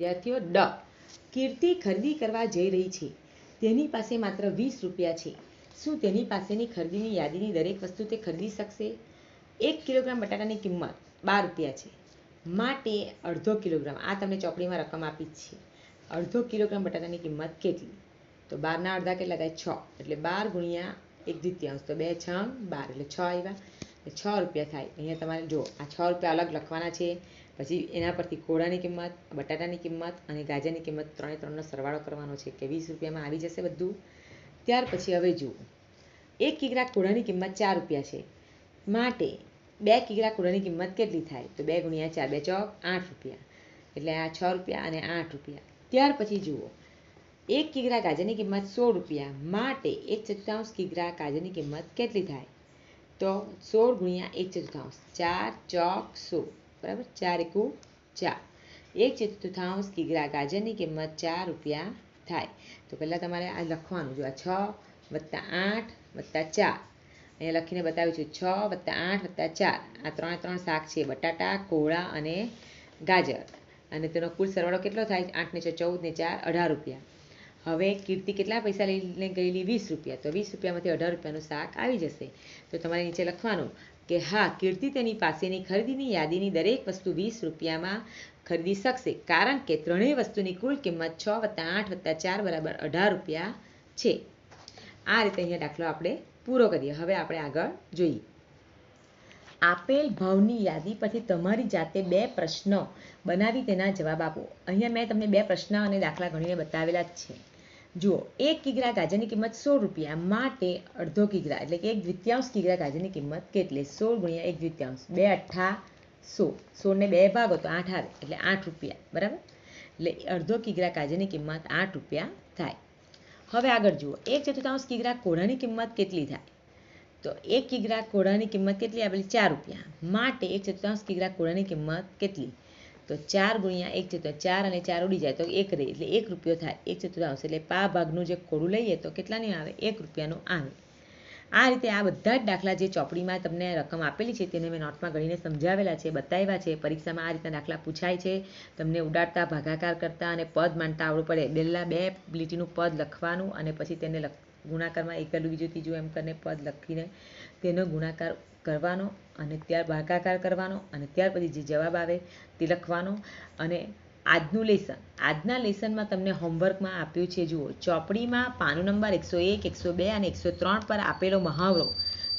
વિદ્યાર્થીઓ ડ, કીર્તિ ખરીદી કરવા જઈ રહી છે. તેની પાસે માત્ર વીસ રૂપિયા છે. શું તેની પાસેની ખરીદીની યાદીની દરેક વસ્તુ તે ખરીદી શકશે? એક કિલોગ્રામ બટાટાની કિંમત બાર રૂપિયા છે. માટે અડધો કિલોગ્રામ, આ તમને ચોપડીમાં રકમ આપી જ છે. અડધો કિલોગ્રામ બટાટાની કિંમત કેટલી? તો બારના અડધા કેટલા થાય? છ. એટલે બાર ગુણ્યા એક દ્વિતીયાંશ, તો બે છ બાર એટલે છ આવ્યા. છ રૂપિયા થાય. અહીંયા તમારે જો, આ છ રૂપિયા અલગ લખવાના છે. પછી એના પરથી કોળાની કિંમત, બટાટાની કિંમત અને ગાજરની કિંમત ત્રણે ત્રણનો સરવાળો કરવાનો છે કે વીસ રૂપિયામાં આવી જશે બધું. ત્યાર પછી હવે જુઓ. એક કિગ્રા કોળાની કિંમત ચાર રૂપિયા છે. માટે બે કિગ્રા કોળાની કિંમત કેટલી થાય? તો બે ગુણ્યા ચાર, બે ચોક, આઠ રૂપિયા. એટલે આ છ રૂપિયા અને આઠ રૂપિયા. ત્યાર પછી જુઓ. એક કિગ્રા ગાજરની કિંમત સોળ રૂપિયા. માટે એક ચતુર્થાંશ કિગ્રા ગાજરની કિંમત કેટલી થાય? તો સોળ ગુણ્યા એક ચતુર્થાંશ ચાર ચોક સો, બરાબર? ચાર એકુ ચાર. એક ચતુર્થાંશ કિગ્રા ગાજરની કિંમત ચાર રૂપિયા થાય. તો પહેલાં તમારે આ લખવાનું જો આ છ વત્તા આઠ વત્તા ચાર. અહીંયા લખીને બતાવ્યું છું, છ વત્તા આઠ વત્તા ચાર. આ ત્રણે ત્રણ શાક છે, બટાટા, કોળા અને ગાજર. અને તેનો કુલ સરવાળો કેટલો થાય? આઠ ને છ, ચૌદ ને ચાર, અઢાર રૂપિયા. હવે કીર્તિ કેટલા પૈસા લઈને ગયેલી? વીસ રૂપિયા. તો વીસ રૂપિયામાંથી અઢાર રૂપિયાનું શાક આવી જશે. તો તમારે નીચે લખવાનું કે હા, કીર્તિ તેની પાસેની ખરીદીની યાદીની દરેક વસ્તુ વીસ રૂપિયામાં ખરીદી શકશે. કારણ કે ત્રણેય વસ્તુની કુલ કિંમત છ વત્તા આઠ વત્તા ચાર બરાબર અઢાર રૂપિયા છે. આ રીતે અહીંયા દાખલો આપણે પૂરો કરીએ. હવે આપણે આગળ જોઈએ. આપેલ ભાવની યાદી પરથી તમારી જાતે બે પ્રશ્નો બનાવી તેના જવાબ આપો. અહીંયા મેં તમને બે પ્રશ્ન અને દાખલા ગણીને બતાવેલા જ છે. જુઓ, એક કિગ્રા ગાજરની કિંમત સોળ રૂપિયા, માટે અડધો કિગ્રા, એટલે કે એક દ્વિત્યાંશ કિગ્રા ગાજરની કિંમત કેટલી? સોળ ગુણ્યા એક દ્વિત્યાંશ, બે અઠ્ઠા સો. સોળને બે ભાગો તો આઠ આવે, એટલે આઠ રૂપિયા, બરાબર? એટલે અડધો કિગ્રા ગાજરની કિંમત આઠ રૂપિયા થાય. હવે આગળ જુઓ, એક ચતુર્થાંશ કિગ્રા કોળાની કિંમત કેટલી થાય? તો એક કિગ્રા કોળાની કિંમત કેટલી? આપેલી ચાર રૂપિયા. માટે એક ચતુર્થાંશ કિગ્રા કોળાની કિંમત કેટલી? તો ચાર ગુણ્યા એક ચતુર્થાંશ ચાર અને ચાર ઉડી જાય તો એક રહે. એટલે એક રૂપિયો થાય. એક ચતુર્થાંશ એટલે પા ભાગનું જે કોળું લઈએ તો કેટલાનું આવે? એક રૂપિયાનું આવે. આ રીતે આ બધા જ દાખલા જે ચોપડીમાં તમને રકમ આપેલી છે તેને મેં નોટમાં ગણીને સમજાવેલા છે, બતાવ્યા છે. પરીક્ષામાં આ રીતના દાખલા પૂછાય છે. તમને ઉડાડતા, ભાગાકાર કરતા અને પદ માનતા આવડવું પડે. પહેલાં બે લીટીનું પદ લખવાનું અને પછી તેને ગુણાકારમાં એક પહેલું, બીજું, ત્રીજું એમ કરીને પદ લખીને તેનો ગુણાકાર કરવાનો અને ત્યાર ભાગાકાર કરવાનો અને ત્યાર પછી જે જવાબ આવે તે લખવાનો અને આજનું લેસન આજના લેસનમાં તમને હોમવર્કમાં આપ્યું છે, જુઓ, ચોપડીમાં પાનું નંબર એકસો એક, એકસો બે અને એકસો ત્રણ પર આપેલો મહાવરો.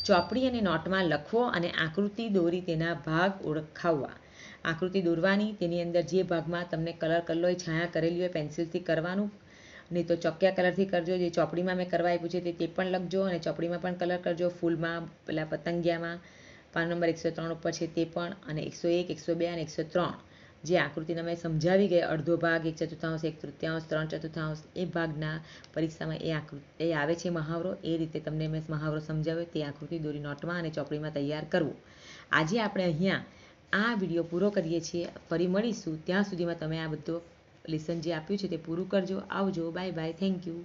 ચોપડી અને નોટમાં લખવો અને આકૃતિ દોરી તેના ભાગ ઓળખાવવા. આકૃતિ દોરવાની, તેની અંદર જે ભાગમાં તમને કલર કરેલો હોય, છાયા કરેલી હોય પેન્સિલથી કરવાનું નહીં તો ચોક્યા કલરથી કરજો. જે ચોપડીમાં મેં કરવા આપ્યું છે તે પણ લખજો અને ચોપડીમાં પણ કલર કરજો. ફૂલમાં, પેલા પતંગિયામાં, પાન નંબર એકસો ત્રણ ઉપર છે તે પણ અને એકસો એક, એકસો બે અને એકસો ત્રણ. જે આકૃતિને મેં સમજાવી ગઈ, અડધો ભાગ, એક ચતુર્થાંશ, એક તૃતીયાંશ, ત્રણ ચતુર્થાંશ, એ ભાગના પરીક્ષામાં એ આકૃતિ, એ આવે છે મહાવરો. એ રીતે તમને મેં મહાવરો સમજાવ્યો. તે આકૃતિ દોરી નોટમાં અને ચોપડીમાં તૈયાર કરવું. આજે આપણે અહીંયા આ વીડિયો પૂરો કરીએ છીએ. ફરી મળીશું. ત્યાં સુધીમાં તમે આ બધો લેસન જે આપ્યું છે તે પૂરું કરજો. આવજો. Bye bye. Thank you.